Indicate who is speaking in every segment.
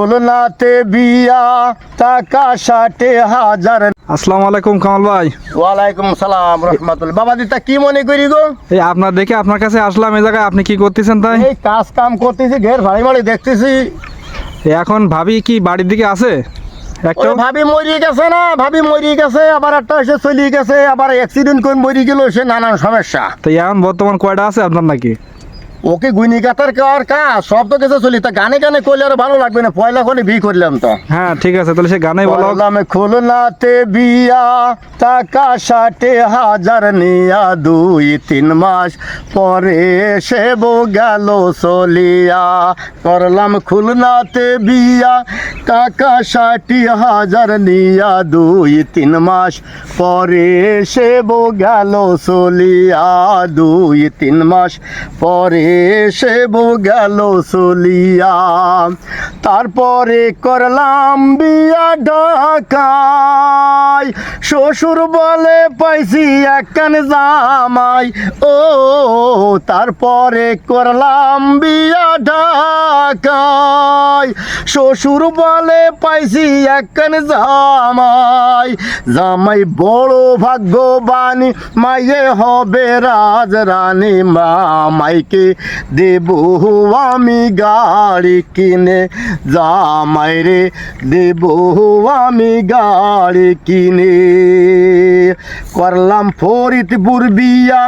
Speaker 1: খুলনাতে বিয়া টাকা ষাটে হাজার।
Speaker 2: আসসালামু আলাইকুম কামাল ভাই।
Speaker 1: ওয়ালাইকুম সালাম রহমতুল্লাহ। বাবা দিতা কি মনে করি গো?
Speaker 2: এই আপনার দেখে আপনার কাছে আসলাম এই জায়গায় আপনি কি করতেছেন তাই?
Speaker 1: এই কাজ কাম করতেছি ঘের ভাড়ি ভাড়ি দেখতেছি।
Speaker 2: এখন ভাবি কি বাড়ির দিকে আছে? একটা
Speaker 1: ভাবি মরিয়ে গেছে না ভাবি মরিয়ে গেছে আবার একটা এসে চলিয়ে গেছে আবার অ্যাক্সিডেন্ট করে মরিয়ে গেল সে নানান সমস্যা।
Speaker 2: তো এখন বর্তমান কয়টা আছে আপনার নাকি?
Speaker 1: ওকে গুইনি কাতার কার কাজ সব তো গেছে চলি। তা গানে গানে করলে আর ভালো লাগবে না? পয়লা করে বি করলাম তো।
Speaker 2: হ্যাঁ ঠিক আছে তাহলে সে গানেই বলো।
Speaker 1: বললাম খুলনাতে বিয়া টাকা ষাটে হাজার নিয়া দুই তিন মাস পরে সে বো গেল চলিয়া। করলাম খুলনাতে বিয়া টাকা ষাটি হাজার নিয়া দুই তিন মাস পরে সে বো গেল চলিয়া। দুই তিন মাস পরে সে বো গেল চলিয়া। তারপরে করলাম বিয়া ঢাকায়। শ্বশুর বলে, পাইছি একখান জামাই। ও, তারপরে করলাম বিয়া ঢাকায়। শ্বশুর বলে, পাইছি একখান জামাই। জামাই বড় ভাগ্যবানী মাইয়ে হবে রাজ রানী মামাইকে দেব আমি গাড়ি কিনে, জামাই রে, দেব আমি গাড়ি কিনে। করলাম ফরিদপুর বিয়া,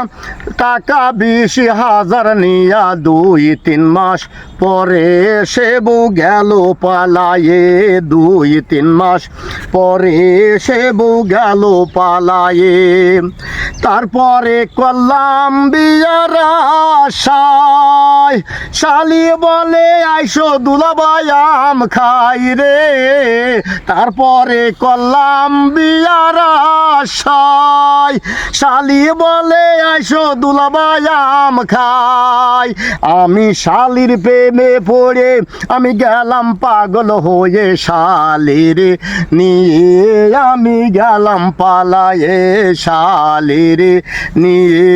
Speaker 1: টাকা বিশ হাজার নিয়া দুই তিন মাস পরে সেবু গেল পালায়ে, দুই তিন মাস পরে সেবু গেল পালায়ে। তারপরে করলাম বিয়ার আশায় শালি বলে আইসো দুলাবাই আম খাই রে। তারপরে করলাম বিয়ার আশায় শালি বলে, আইসো দুলাবাই আম খাই। আমি শালির প্রেমে পড়ে, আমি গেলাম পাগল হয়ে শালির নিয়ে। আমি গেলাম পালায়ে শালির নিয়ে।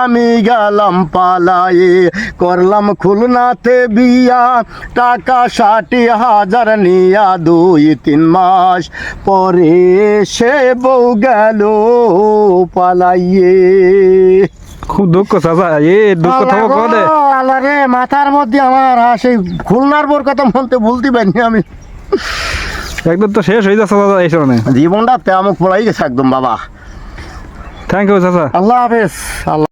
Speaker 1: আমি গেলাম পালায়ে, করলাম খুলনাতে বিয়া। টাকা ষাটি হাজার নিয়া দুই তিন মাস পরে সে বউ গেল। পালাইয়ে।
Speaker 2: খুব দুঃখ চাচা এ দুঃখ থাকো
Speaker 1: মাথার মধ্যে আমার সেই খুলনার বোর কথা বলতে পারিনি আমি।
Speaker 2: একদম তো শেষ হয়ে যাচ্ছে দাদা এই সময়
Speaker 1: জীবনটা তেমন পড়াই গেছে একদম বাবা।
Speaker 2: থ্যাংক ইউ চাচা।
Speaker 1: আল্লাহ হাফেজ আল্লাহ।